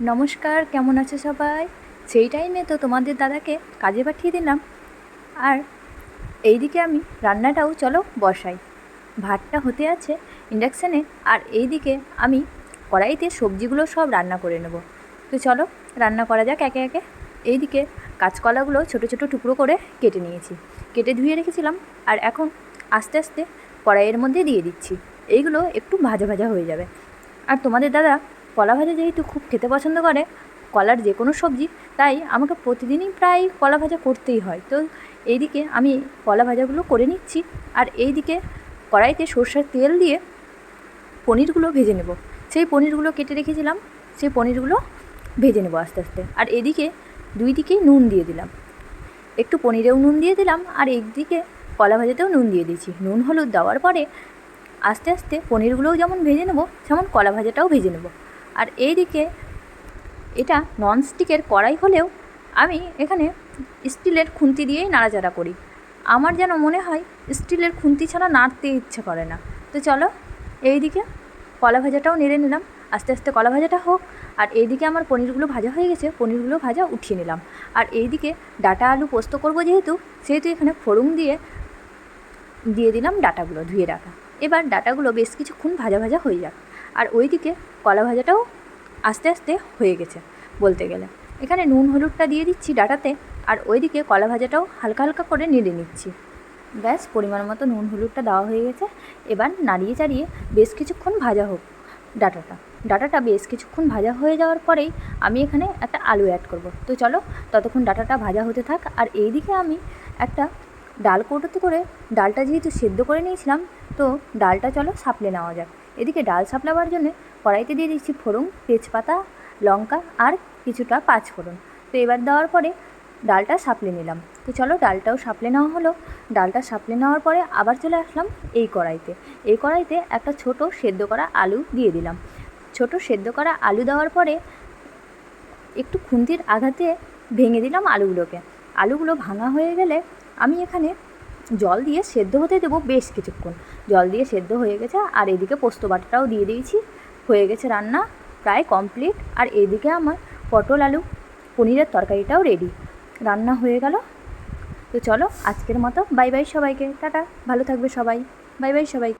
নমস্কার, কেমন আছো সবাই? সেই টাইমে তো তোমাদের দাদাকে কাজে পাঠিয়ে দিলাম। আর এইদিকে আমি রান্নাটাও চলো বসাই। ভাতটা হতে আছে ইন্ডাকশানে আর এইদিকে আমি কড়াইতে সবজিগুলো সব রান্না করে নেব। তো চলো রান্না করা যাক একে একে। এইদিকে কাঁচকলাগুলো ছোটো ছোটো টুকরো করে কেটে নিয়েছি। কেটে ধুয়ে রেখেছিলাম, আর এখন আস্তে আস্তে কড়াইয়ের মধ্যে দিয়ে দিচ্ছি। এইগুলো একটু ভাজা ভাজা হয়ে যাবে। আর তোমাদের দাদা কলা ভাজা যেহেতু খুব খেতে পছন্দ করে, কলার যে কোনো সবজি, তাই আমাকে প্রতিদিনই প্রায় কলা ভাজা করতেই হয়। তো এইদিকে আমি কলা ভাজাগুলো করে নিচ্ছি, আর এইদিকে কড়াইতে সর্ষের তেল দিয়ে পনিরগুলো ভেজে নেব। সেই পনিরগুলো কেটে রেখেছিলাম, সেই পনিরগুলো ভেজে নেব আস্তে আস্তে। আর এদিকে দুই দিকেই নুন দিয়ে দিলাম। একটু পনিরেও নুন দিয়ে দিলাম, আর একদিকে কলা ভাজাতেও নুন দিয়ে দিয়েছি। নুন হলুদ দেওয়ার পরে আস্তে আস্তে পনিরগুলোও যেমন ভেজে নেব তেমন কলা ভাজাটাও ভেজে নেব। আর এই দিকে এটা ননস্টিকের কড়াই হলেও আমি এখানে স্টিলের খুন্তি দিয়েই নাড়াচাড়া করি। আমার যেন মনে হয় স্টিলের খুন্তি ছাড়া নাড়তে ইচ্ছে করে না। তো চলো এই দিকে কলা ভাজাটাও নেড়ে নিলাম। আস্তে আস্তে কলা ভাজাটা হোক। আর এইদিকে আমার পনিরগুলো ভাজা হয়ে গেছে, পনিরগুলো ভাজা উঠিয়ে নিলাম। আর এইদিকে ডাটা আলু পোস্ত করব যেহেতু, সেহেতু এখানে ফোড়ন দিয়ে দিয়ে দিলাম ডাটাগুলো ধুয়ে রাখা। এবার ডাটাগুলো বেশ কিছুক্ষণ ভাজা ভাজা হয়ে যাক। আর ওইদিকে কলা ভাজাটাও আস্তে আস্তে হয়ে গেছে বলতে গেলে। এখানে নুন, হলুদটা দিয়ে দিচ্ছি ডাটাতে আর ওইদিকে কলা ভাজাটাও হালকা হালকা করে নেড়ে নিচ্ছি। ব্যাস, পরিমাণ মতো নুন, হলুদটা দেওয়া হয়ে গেছে। এবার নাড়িয়ে চাড়িয়ে বেশ কিছুক্ষণ ভাজা হোক ডাটাটা। ডাটাটা বেশ কিছুক্ষণ ভাজা হয়ে যাওয়ার পরেই আমি এখানে একটা আলু অ্যাড করব। তো চলো ততক্ষণ ডাটাটা ভাজা হতে থাক আর এইদিকে আমি একটা ডাল কৌটোতে করে ডালটা যেহেতু সেদ্ধ করে নিয়েছিলাম, তো ডালটা চলো সাপলে নেওয়া যাক। এদিকে ডাল সাপলাবার জন্য কড়াইতে দিয়ে দিচ্ছি ফোড়ন, তেজপাতা, লঙ্কা আর কিছুটা পাঁচ ফোড়ন তো এবার দেওয়ার পরে ডালটা সাপলে নিলাম। তো চলো ডালটাও সাপলে নেওয়া হলো। ডালটা সাপলে নেওয়ার পরে আবার চলে আসলাম এই কড়াইতে। এই কড়াইতে একটা ছোট সেদ্ধ করা আলু দিয়ে দিলাম। ছোট সেদ্ধ করা আলু দেওয়ার পরে একটু খুন্তির আঘাতে ভেঙে দিলাম আলুগুলোকে। আলুগুলো ভাঙা হয়ে গেলে আমি এখানে জল দিয়ে সেদ্ধ হতে দেবো বেশ কিছুক্ষণ। জল দিয়ে সেদ্ধ হয়ে গেছে, আর এদিকে পোস্ত বাটাটাও দিয়ে দিয়েছি। হয়ে গেছে রান্না প্রায় কমপ্লিট আর এদিকে আমার পটল আলু পনিরের তরকারিটাও রেডি রান্না হয়ে গেল। তো চলো আজকের মতো বাই বাই সবাইকে, টাটা, ভালো থাকবে সবাই। বাই বাই সবাই